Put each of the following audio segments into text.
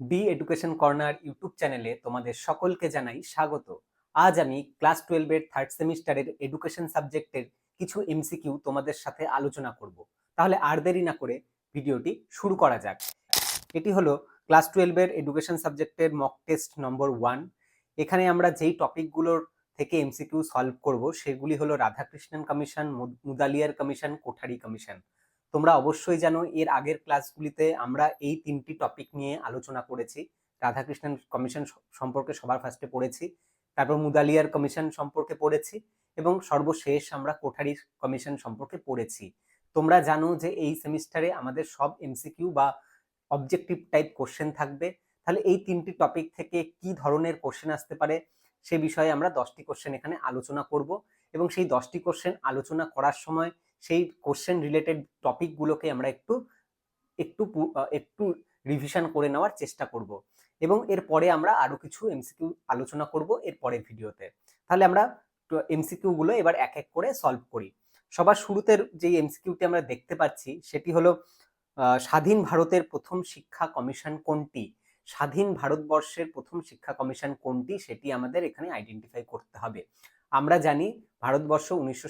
D education corner YouTube চ্যানেলে তোমাদের সকলকে জানাই স্বাগত। আজ আমি ক্লাস টুয়েলভের থার্ড সেমিস্টারের এডুকেশন সাবজেক্টের কিছু এমসিকিউ তোমাদের সাথে আলোচনা করব। তাহলে আর দেরি না করে ভিডিওটি শুরু করা যাক। এটি হলো ক্লাস টুয়েলভের এডুকেশন সাবজেক্টের মক টেস্ট নম্বর ওয়ান এখানে আমরা যেই টপিকগুলোর থেকে এমসিকিউ সলভ করব, সেগুলি হলো Radhakrishnan commission Mudaliar commission Kothari commission তোমরা অবশ্যই জানো এর আগের ক্লাসগুলিতে আমরা এই তিনটি টপিক নিয়ে আলোচনা করেছি। রাধাকৃষ্ণন কমিশন সম্পর্কে সবার ফার্স্টে পড়েছি, তারপর মুদালিয়ার কমিশন সম্পর্কে পড়েছি, এবং সর্বশেষ আমরা কোঠারি কমিশন সম্পর্কে পড়েছি। তোমরা জানো যে এই সেমিস্টারে আমাদের সব এমসিকিউ বা অবজেক্টিভ টাইপ কোশ্চেন থাকবে। তাহলে এই তিনটি টপিক থেকে কি ধরনের কোশ্চেন আসতে পারে সে বিষয়ে আমরা দশটি কোশ্চেন এখানে আলোচনা করব, এবং সেই দশটি কোশ্চেন আলোচনা করার সময় সেই কোশ্চেন রিলেটেড টপিকগুলোকে আমরা একটু একটু একটু রিভিশন করে নেওয়ার চেষ্টা করব। এবং এরপরে আমরা আরও কিছু এমসিকিউ আলোচনা করব এর পরের ভিডিওতে তাহলে আমরা এমসিকিউগুলো এবার এক এক করে সলভ করি। সবার শুরুতে যে এমসিকিউটি আমরা দেখতে পাচ্ছি, সেটি হলো স্বাধীন ভারতের প্রথম শিক্ষা কমিশন কোনটি? স্বাধীন ভারতবর্ষের প্রথম শিক্ষা কমিশন কোনটি? সেটি আমাদের এখানে আইডেন্টিফাই করতে হবে। আমরা জানি ভারতবর্ষ উনিশশো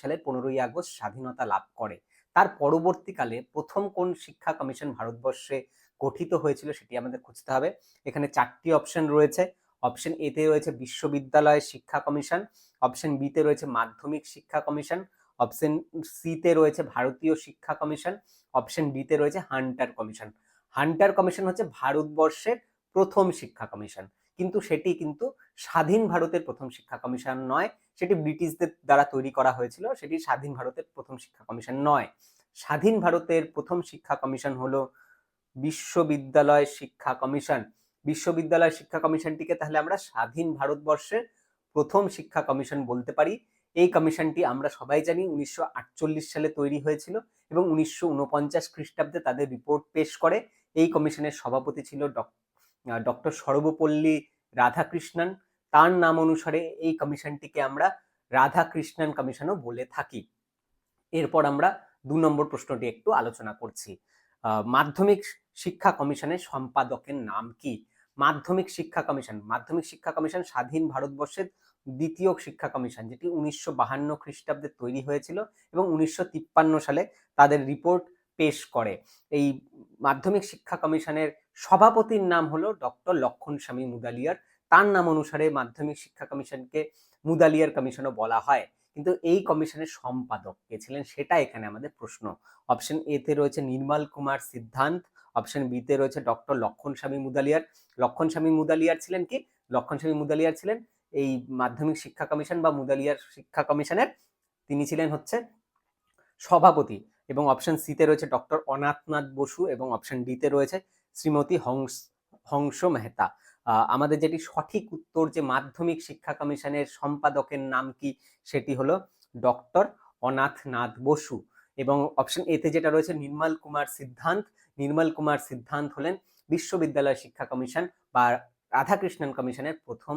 সালের পনেরোই আগস্ট স্বাধীনতা লাভ করে। তার পরবর্তীকালে প্রথম কোন শিক্ষা কমিশন ভারতবর্ষে গঠিত হয়েছিল সেটি আমাদের খুঁজতে হবে। এখানে চারটি অপশন রয়েছে। অপশন এতে রয়েছে বিশ্ববিদ্যালয় শিক্ষা কমিশন অপশন বিতে রয়েছে মাধ্যমিক শিক্ষা কমিশন অপশন সিতে রয়েছে ভারতীয় শিক্ষা কমিশন অপশন ডিতে রয়েছে হান্টার কমিশন। হান্টার কমিশন হচ্ছে ভারতবর্ষের প্রথম শিক্ষা কমিশন। কিন্তু সেটি কিন্তু স্বাধীন ভারতের প্রথম শিক্ষা কমিশন নয়। সেটি ব্রিটিশদের দ্বারা তৈরি করা হয়েছিল, সেটি স্বাধীন ভারতের প্রথম শিক্ষা কমিশন নয়। স্বাধীন ভারতের প্রথম শিক্ষা কমিশন হলো বিশ্ববিদ্যালয় শিক্ষা কমিশন। বিশ্ববিদ্যালয় শিক্ষা কমিশনটিকে তাহলে আমরা স্বাধীন ভারতবর্ষের প্রথম শিক্ষা কমিশন বলতে পারি। এই কমিশনটি আমরা সবাই জানি, উনিশশো আটচল্লিশ সালে তৈরি হয়েছিল এবং উনিশশো উনপঞ্চাশ খ্রিস্টাব্দে তাদের রিপোর্ট পেশ করে। এই কমিশনের সভাপতি ছিল ডক্টর সর্বপল্লী রাধাকৃষ্ণন, তার নাম অনুসারে এই কমিশনটিকে আমরা রাধাকৃষ্ণন কমিশনও বলে থাকি। এরপর আমরা দু নম্বর প্রশ্নটি একটু আলোচনা করছি। মাধ্যমিক শিক্ষা কমিশনের সম্পাদকের নাম কি? মাধ্যমিক শিক্ষা কমিশন, মাধ্যমিক শিক্ষা কমিশন স্বাধীন ভারতবর্ষের দ্বিতীয় শিক্ষা কমিশন, যেটি উনিশশো বাহান্ন খ্রিস্টাব্দে তৈরি হয়েছিল এবং উনিশশো তিপ্পান্ন সালে তাদের রিপোর্ট পেশ করে। এই মাধ্যমিক শিক্ষা কমিশনের সভাপতির নাম হলো ডক্টর লক্ষণ স্বামী মুদালিয়ার। তার নাম অনুসারে মাধ্যমিক শিক্ষা কমিশনকে মুদালিয়ার কমিশনও বলা হয়। কিন্তু এই কমিশনের সম্পাদক কে ছিলেন সেটা এখানে আমাদের প্রশ্ন। অপশন এতে রয়েছে নির্মল কুমার সিদ্ধান্ত। অপশন বি তে রয়েছে ডক্টর লক্ষণ স্বামী মুদালিয়ার। লক্ষণ স্বামী মুদালিয়ার ছিলেন কি? লক্ষণ স্বামী মুদালিয়ার ছিলেন এই মাধ্যমিক শিক্ষা কমিশন বা মুদালিয়ার শিক্ষা কমিশনের। তিনি ছিলেন হচ্ছে সভাপতি। এবং অপশন সিতে রয়েছে ডক্টর অনাথনাথ বসু এবং অপশন ডিতে রয়েছে শ্রীমতী হংস হংস মেহতা। আমাদের যেটি সঠিক উত্তর যে মাধ্যমিক শিক্ষা কমিশনের সম্পাদকের নাম কি সেটি হলো ডক্টর অনাথনাথ বসু। এবং অপশন এতে যেটা রয়েছে নির্মল কুমার সিদ্ধান্ত। নির্মল কুমার সিদ্ধান্ত হলেন বিশ্ববিদ্যালয় শিক্ষা কমিশন বা রাধাকৃষ্ণন কমিশনের প্রথম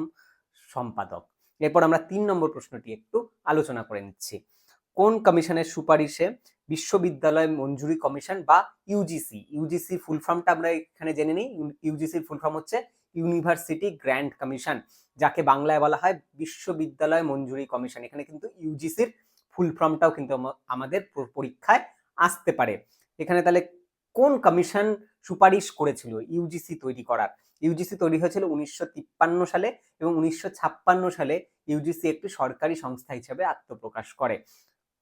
সম্পাদক। এরপর আমরা তিন নম্বর প্রশ্নটি একটু আলোচনা করে নিচ্ছি। কোন কমিশনের সুপারিশে বিশ্ববিদ্যালয় মঞ্জুরি কমিশন বা ইউজিসি ইউজিসি ফুল ফর্মটা আমরা এখানে জেনে নিই। ইউজিসির ফুল ফর্ম হচ্ছে ইউনিভার্সিটি গ্র্যান্ড কমিশন যাকে বাংলায় বলা হয় বিশ্ববিদ্যালয় মঞ্জুরি কমিশন। এখানে কিন্তু ইউজিসির ফুল ফর্মটাও কিন্তু আমাদের পরীক্ষায় আসতে পারে। এখানে তাহলে কোন কমিশন সুপারিশ করেছিল ইউজিসি তৈরি করার? ইউজিসি তৈরি হয়েছিল উনিশশো তিপ্পান্ন সালে এবং উনিশশো ছাপ্পান্ন সালে ইউজিসি একটি সরকারি সংস্থা হিসেবে আত্মপ্রকাশ করে।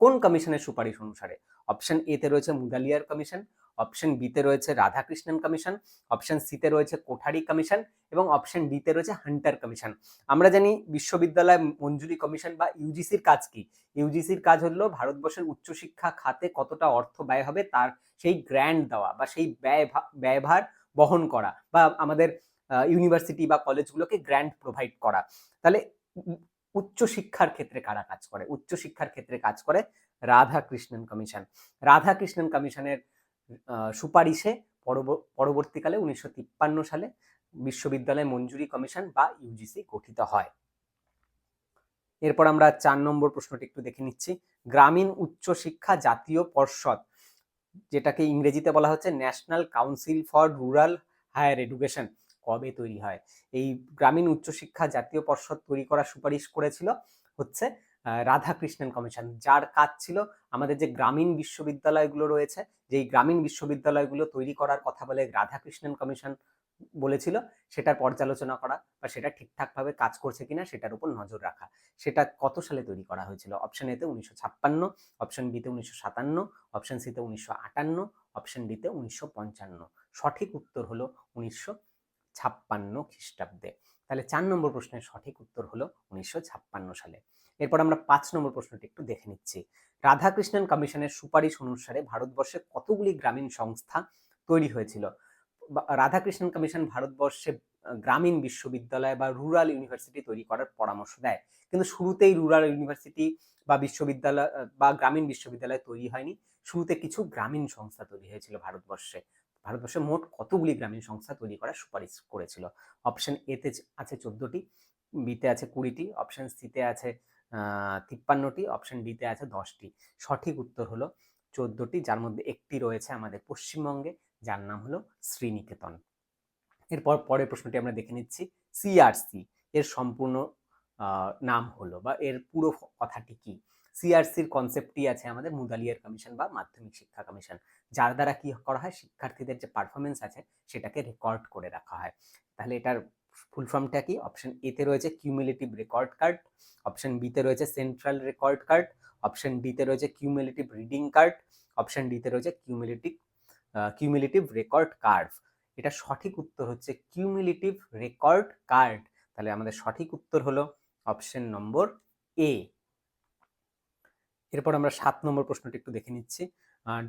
কোন কমিশনের সুপারিশ অনুসারে? অপশন এতে রয়েছে মুদালিয়ার কমিশন অপশন বিতে রয়েছে রাধাকৃষ্ণন কমিশন অপশন সিতে রয়েছে কোঠারি কমিশন এবং অপশন ডিতে রয়েছে হান্টার কমিশন আমরা জানি বিশ্ববিদ্যালয় মঞ্জুরি কমিশন বা ইউজিসির কাজ কি? ইউজিসির কাজ হলো ভারতবর্ষের উচ্চশিক্ষা খাতে কতটা অর্থ ব্যয় হবে তার সেই গ্র্যান্ড দেওয়া বা সেই ব্যয় ব্যয়ভার বহন করা বা আমাদের ইউনিভার্সিটি বা কলেজগুলোকে গ্র্যান্ড প্রোভাইড করা। তাহলে, উচ্চশিক্ষার ক্ষেত্রে কারা কাজ করে? উচ্চশিক্ষার ক্ষেত্রে কাজ করে রাধাকৃষ্ণন কমিশন। রাধাকৃষ্ণন কমিশনের সুপারিশে পরবর্তীকালে উনিশশো সালে বিশ্ববিদ্যালয় মঞ্জুরি কমিশন বা ইউজিসি গঠিত হয়। এরপর আমরা চার নম্বর প্রশ্নটি একটু দেখে নিচ্ছি। গ্রামীণ উচ্চশিক্ষা জাতীয় পর্ষদ, যেটাকে ইংরেজিতে বলা হচ্ছে national council for rural higher education কবে তৈরি হয়? এই গ্রামীণ উচ্চশিক্ষা জাতীয় পর্ষদ তৈরি করার সুপারিশ করেছিল হচ্ছে রাধাকৃষ্ণন কমিশন, যার কাজ ছিল আমাদের যে গ্রামীণ বিশ্ববিদ্যালয়গুলো রয়েছে যে এই গ্রামীণ বিশ্ববিদ্যালয়গুলো তৈরি করার কথা বলে রাধাকৃষ্ণন কমিশন বলেছিল, সেটার পর্যালোচনা করা বা সেটা ঠিকঠাকভাবে কাজ করছে কিনা সেটার উপর নজর রাখা। সেটা কত সালে তৈরি করা হয়েছিল? অপশন এতে উনিশশো ছাপ্পান্ন অপশন বিতে উনিশশো সাতান্ন অপশন সিতে উনিশশো আটান্ন অপশন ডিতে উনিশশো পঞ্চান্ন। সঠিক উত্তর হলো উনিশশো ছাপ্পান্ন খ্রিস্টাব্দে। তাহলে চার নম্বর প্রশ্নের সঠিক উত্তর হলো উনিশশো ছাপ্পান্ন সালে। এরপর আমরা পাঁচ নম্বর প্রশ্নটি একটু দেখে নিচ্ছি। রাধাকৃষ্ণন কমিশনের সুপারিশ অনুসারে ভারতবর্ষে কতগুলি গ্রামীণ সংস্থা তৈরি হয়েছিল? রাধাকৃষ্ণন কমিশন ভারতবর্ষে গ্রামীণ বিশ্ববিদ্যালয় বা রুরাল ইউনিভার্সিটি তৈরি করার পরামর্শ দেয়। কিন্তু শুরুতেই রুরাল ইউনিভার্সিটি বা বিশ্ববিদ্যালয় বা গ্রামীণ বিশ্ববিদ্যালয় তৈরি হয়নি। শুরুতে কিছু গ্রামীণ সংস্থা তৈরি হয়েছিল ভারতবর্ষে। ভারতবর্ষে মোট কতগুলি গ্রামীণ সংস্থা তৈরি করার সুপারিশ করেছিল? অপশন এতে আছে চোদ্দটি, বিতে আছে কুড়িটি, অপশন সিতে আছে তিপ্পান্নটি অপশন ডিতে আছে দশটি। সঠিক উত্তর হলো চোদ্দটি, যার মধ্যে একটি রয়েছে আমাদের পশ্চিমবঙ্গে, যার নাম হলো শ্রীনিকেতন। এরপর পরের প্রশ্নটি আমরা দেখে নিচ্ছি সিআরসি এর সম্পূর্ণ নাম হলো বা এর পুরো কথাটি কি? সিআরসির কনসেপ্টটি আছে আমাদের মুদালিয়ার কমিশন বা মাধ্যমিক শিক্ষা কমিশন যার দ্বারা কি করা হয়? শিক্ষার্থীদের যে পারফরমেন্স আছে, সেটাকে রেকর্ড করে রাখা হয়। তাহলে এটার ফুল ফর্মটা কি? অপশন এতে রয়েছে কিউমুলেটিভ রেকর্ড কার্ড অপশন বিতে রয়েছে সেন্ট্রাল রেকর্ড কার্ড অপশন ডিতে রয়েছে কিউমুলেটিভ রিডিং কার্ড অপশন ডিতে রয়েছে কিউমুলেটিভ কিউমুলেটিভ রেকর্ড কার্ভ এটা সঠিক উত্তর হচ্ছে কিউমুলেটিভ রেকর্ড কার্ড তাহলে আমাদের সঠিক উত্তর হলো অপশন নম্বর এ এরপর আমরা সাত নম্বর প্রশ্নটি একটু দেখে নিচ্ছি।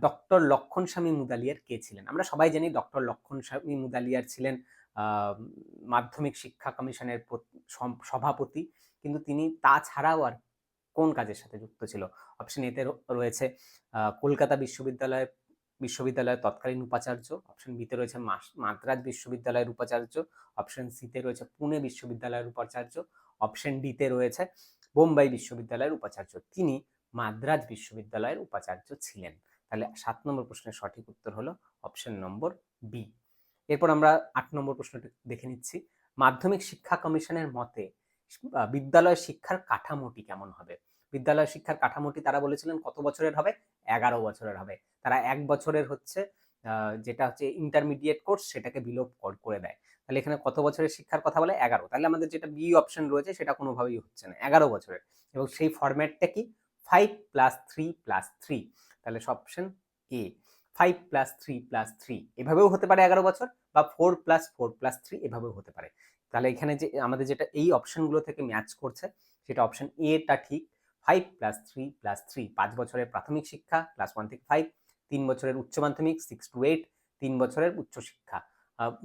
ডক্টর লক্ষণ স্বামী মুদালিয়ার কে ছিলেন? আমরা সবাই জানি ডক্টর লক্ষণ স্বামী মুদালিয়ার ছিলেন মাধ্যমিক শিক্ষা কমিশনের সভাপতি। কিন্তু তিনি তাছাড়াও আর কোন কাজের সাথে যুক্ত ছিল? অপশন এতে রয়েছে কলকাতা বিশ্ববিদ্যালয়ের বিশ্ববিদ্যালয়ের তৎকালীন উপাচার্য। অপশন বিতে রয়েছে মাদ্রাজ বিশ্ববিদ্যালয়ের উপাচার্য। অপশন সিতে রয়েছে পুনে বিশ্ববিদ্যালয়ের উপাচার্য। অপশন ডিতে রয়েছে বোম্বাই বিশ্ববিদ্যালয়ের উপাচার্য। তিনি মাদ্রাজ বিশ্ববিদ্যালয়ের উপাচার্য ছিলেন। তাহলে সাত নম্বর প্রশ্নের সঠিক উত্তর হলো অপশন নম্বর বি এরপর আমরা আট নম্বর প্রশ্নটি দেখে নিচ্ছি। মাধ্যমিক শিক্ষা কমিশনের মতে বিদ্যালয় শিক্ষার কাঠামোটি কেমন হবে? বিদ্যালয় শিক্ষার কাঠামোটি তারা বলেছিলেন কত বছরের হবে? এগারো বছরের হবে। তারা এক বছরের হচ্ছে যেটা হচ্ছে ইন্টারমিডিয়েট কোর্স সেটাকে বিলোপ কর- দেয়। তাহলে এখানে কত বছরের শিক্ষার কথা বলে? এগারো। তাহলে আমাদের যেটা বি অপশন রয়েছে সেটা কোনোভাবেই হচ্ছে না। এগারো বছরের। এবং সেই ফরম্যাটটা কি? Five plus three plus three তাহলে option A five plus three plus three এভাবেও হতে পারে এগারো বছর বা four plus four plus three এভাবেও হতে পারে। তাহলে এখানে যে, আমাদের যেটা এই অপশনগুলো থেকে ম্যাচ করছে, সেটা অপশন এটা ঠিক five plus three plus three পাঁচ বছরের প্রাথমিক শিক্ষা ক্লাস ওয়ান থেকে ফাইভ তিন বছরের উচ্চ মাধ্যমিক সিক্স টু এইট তিন বছরের উচ্চ শিক্ষা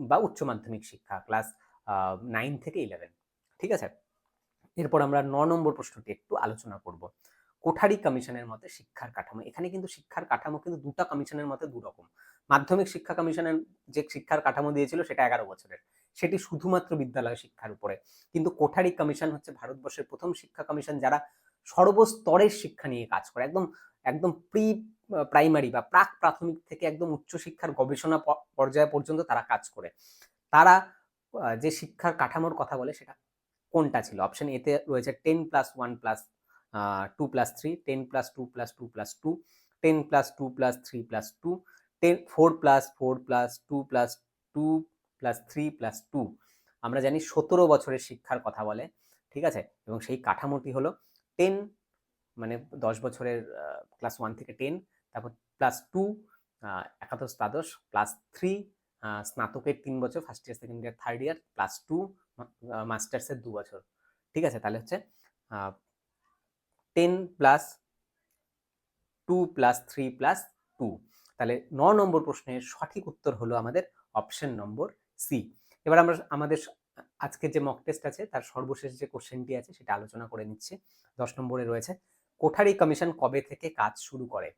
বা উচ্চ মাধ্যমিক শিক্ষা ক্লাস নাইন থেকে ইলেভেন ঠিক আছে? এরপর আমরা ন নম্বর প্রশ্নটি একটু আলোচনা করব। কোঠারি কমিশনের মতে শিক্ষার কাঠামো। এখানে কিন্তু শিক্ষার কাঠামো কিন্তু দুটো কমিশনের মতে দু রকম মাধ্যমিক শিক্ষা কমিশনের যে শিক্ষার কাঠামো দিয়েছিল সেটা এগারো বছরের। সেটি শুধুমাত্র বিদ্যালয় শিক্ষার উপরে। কিন্তু কোঠারি কমিশন হচ্ছে ভারতবর্ষের প্রথম শিক্ষা কমিশন যারা সর্বস্তরের শিক্ষা নিয়ে কাজ করে। একদম একদম প্রি প্রাইমারি বা প্রাক প্রাথমিক থেকে একদম উচ্চশিক্ষার গবেষণা পর্যায় পর্যন্ত তারা কাজ করে। তারা যে শিক্ষার কাঠামোর কথা বলে সেটা কোনটা ছিল? অপশন এতে রয়েছে ten plus one plus two plus three ten plus two plus two plus two ten plus two plus three plus two ten four plus four plus two plus two plus three plus two আমরা জানি সতেরো বছরের শিক্ষার কথা বলে, ঠিক আছে? এবং সেই কাঠামোটি হলো টেন মানে দশ বছরের ক্লাস ওয়ান থেকে টেন তারপর প্লাস টু একাদশ দ্বাদশ প্লাস থ্রি স্নাতকের তিন বছর first year second year third year plus two মাস্টার্সের দু বছর, ঠিক আছে? তাহলে হচ্ছে ten plus two plus three plus two তাহলে ন নম্বর প্রশ্নের সঠিক উত্তর হলো আমাদের অপশন নম্বর সি এবার আমরা আমাদের আজকে যে মক টেস্ট আছে, তার সর্বশেষ যে কোশ্চেনটি আছে, সেটা আলোচনা করে নিচ্ছে। দশ নম্বরে রয়েছে, কোঠারি কমিশন কবে থেকে কাজ শুরু করে?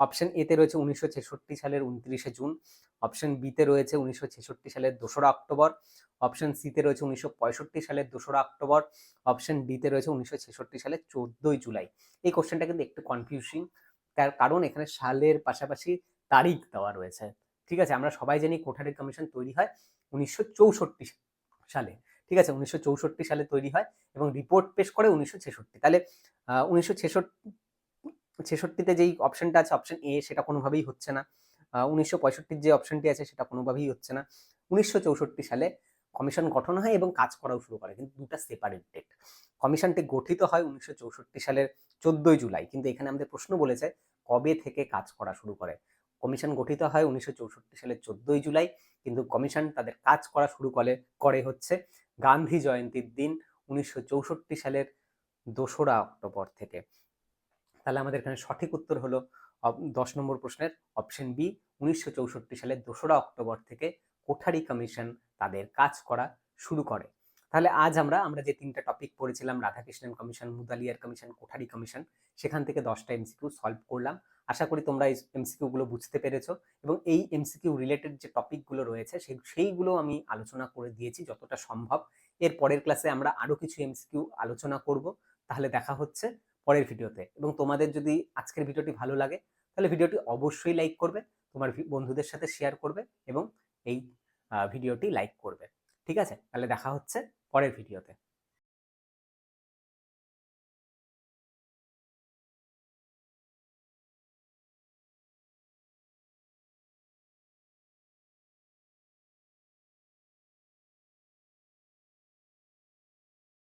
অপশন এতে রয়েছে উনিশশো ছেষট্টি সালের উনত্রিশে জুন। অপশন বিতে রয়েছে উনিশশো ছেষট্টি সালের দোসরা অক্টোবর। অপশন সিতে রয়েছে উনিশশো পঁয়ষট্টি সালের দোসরা অক্টোবর অপশন ডিতে রয়েছে উনিশশো ছেষট্টি সালের চোদ্দই জুলাই। এই কোশ্চেনটা কিন্তু একটু কনফিউজিং তার কারণ এখানে সালের পাশাপাশি তারিখ দেওয়া রয়েছে। ঠিক আছে, আমরা সবাই জানি কোঠারি কমিশন তৈরি হয় উনিশশো চৌষট্টি সালে। ঠিক আছে, উনিশশো চৌষট্টি সালে তৈরি হয় এবং রিপোর্ট পেশ করে উনিশশো ছেষট্টি। তাহলে উনিশশো ছেষট্টি, ছেষট্টিতে যেই অপশনটা আছে অপশন এ সেটা কোনোভাবেই হচ্ছে না। উনিশশো যে অপশনটি আছে সেটা কোনোভাবেই হচ্ছে না। উনিশশো চৌষট্টি সালে কমিশন গঠন হয় এবং কাজ করাও শুরু করে, কিন্তু দুটা সেপারেট ডেট কমিশনটি গঠিত হয় উনিশশো চৌষট্টি সালের চোদ্দই জুলাই, কিন্তু এখানে আমাদের প্রশ্ন বলেছে কবে থেকে কাজ করা শুরু করে। কমিশন গঠিত হয় উনিশশো চৌষট্টি সালের চোদ্দই জুলাই, কিন্তু কমিশন তাদের কাজ করা শুরু করে করে হচ্ছে গান্ধী জয়ন্তীর দিন উনিশশো চৌষট্টি সালের দোসরা অক্টোবর থেকে। তাহলে আমাদের এখানে সঠিক উত্তর হলো দশ নম্বর প্রশ্নের অপশন বি, উনিশশো চৌষট্টি সালের দোসরা অক্টোবর থেকে কোঠারি কমিশন তাদের কাজ করা শুরু করে। তাহলে আজ আমরা আমরা যে তিনটা টপিক পড়েছিলাম, Radhakrishnan commission Mudaliar commission Kothari commission সেখান থেকে দশটা এমসিকিউ সলভ করলাম। আশা করি তোমরা এই এমসিকিউগুলো বুঝতে পেরেছ এবং এই এমসিকিউ রিলেটেড যে টপিকগুলো রয়েছে সেই সেইগুলো আমি আলোচনা করে দিয়েছি যতটা সম্ভব। এর পরের ক্লাসে আমরা আরও কিছু এমসিকিউ আলোচনা করব। তাহলে দেখা হচ্ছে পরের ভিডিওতে এবং তোমাদের যদি আজকের ভিডিওটি ভালো লাগে, তাহলে ভিডিওটি অবশ্যই লাইক করবে, তোমার বন্ধুদের সাথে শেয়ার করবে এবং এই ভিডিওটি লাইক করবে। ঠিক আছে? তাহলে দেখা হচ্ছে পরের ভিডিওতে